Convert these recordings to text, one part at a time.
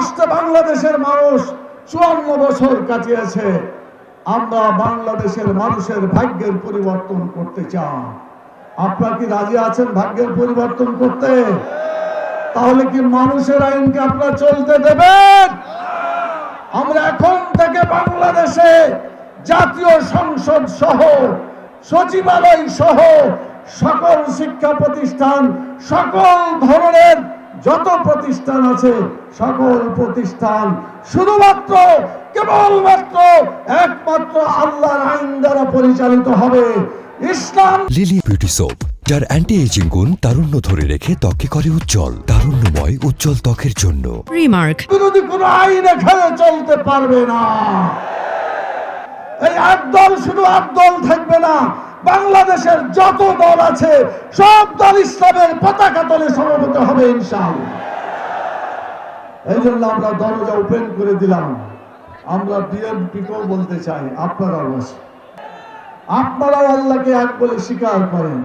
কষ্টে বাংলাদেশের মানুষ চুয়ান্ন বছর কাটিয়েছে। আমরা বাংলাদেশের মানুষের ভাগ্যের পরিবর্তন করতে চাই। আপনারা কি রাজি আছেন ভাগ্যের পরিবর্তন করতে? তাহলে কি মানুষের আইনকে আপনারা চলতে দেবেন? আমরা এখন থেকে বাংলাদেশে জাতীয় সংসদ সহ, সচিবালয় সহ সকল শিক্ষা প্রতিষ্ঠান, সকল ধরনের যত প্রতিষ্ঠান আছে সকল প্রতিষ্ঠান শুধুমাত্র কেবলমাত্র একমাত্র আল্লাহর আইন দ্বারা পরিচালিত হবে। ইসলাম লিলি বিউটি সোপ যার অ্যান্টি এজিং গুণ তারুণ্য ধরে রেখে ত্বকে করে উজ্জ্বল তারুণ্যময় উজ্জ্বল ত্বকের জন্য। Remark. বিরোধী কোন আইন এখানে চলতে পারবে না। এই একদল শুধু একদল থাকবে না বাংলাদেশের যত দল আছে, সব দল ইসলামের পতাকা তলে সমবেত হবে ইনশাআল্লাহ। এই জন্য আমরা দরজা ওপেন করে দিলাম। আমরা বিএনপিকেও বলতে চাই, আপনারাও বসে আপনারাও আল্লাহকে এক বলে স্বীকার করেন।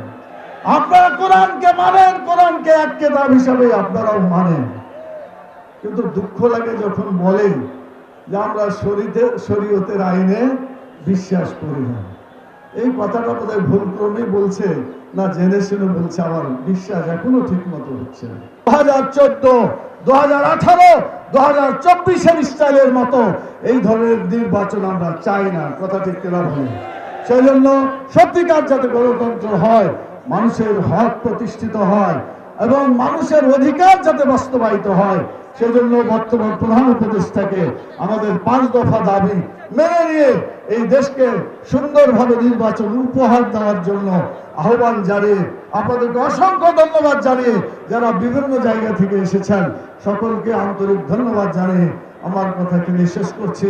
আপনারা কোরআনকে মানেন, কোরআনকে এক কেতাব হিসাবে আপনারাও মানেন। কিন্তু দুঃখ লাগে যখন বলেন যে আমরা শরীতে শরীয়তের আইনে বিশ্বাস করি না। এই কথাটা বোধহয় ভুল ক্রমেই বলছে, না জেনে শুনে বলছে আমার বিশ্বাস এখনও ঠিক মতো হচ্ছে না। দু হাজার চোদ্দ দু হাজার আঠারো দু হাজার চব্বিশের স্টাইলের মতো এই ধরনের নির্বাচন আমরা চাই না, কথা ঠিক বলে সেই জন্য সত্যিকার যাতে গণতন্ত্র হয়, মানুষের হক প্রতিষ্ঠিত হয় এবং মানুষের অধিকার যাতে বাস্তবায়িত হয় সেজন্য বর্তমান প্রধান উপদেষ্টাকে আমাদের পাঁচ দফা দাবি মেনে নিয়ে এই দেশকে সুন্দরভাবে নির্বাচন উপহার দেওয়ার জন্য আহ্বান জানিয়ে আপনাদেরকে অসংখ্য ধন্যবাদ জানিয়ে যারা বিভিন্ন জায়গা থেকে এসেছেন সকলকে আন্তরিক ধন্যবাদ জানিয়ে আমার কথা এখানে শেষ করছি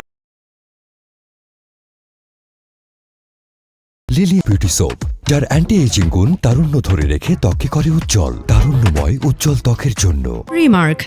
লিলি বিউটি সোপ যার অ্যান্টি এজিং গুণ তারুণ্য ধরে রেখে ত্বকে করে উজ্জ্বল তারুণ্যময় উজ্জ্বল ত্বকের জন্য Remark.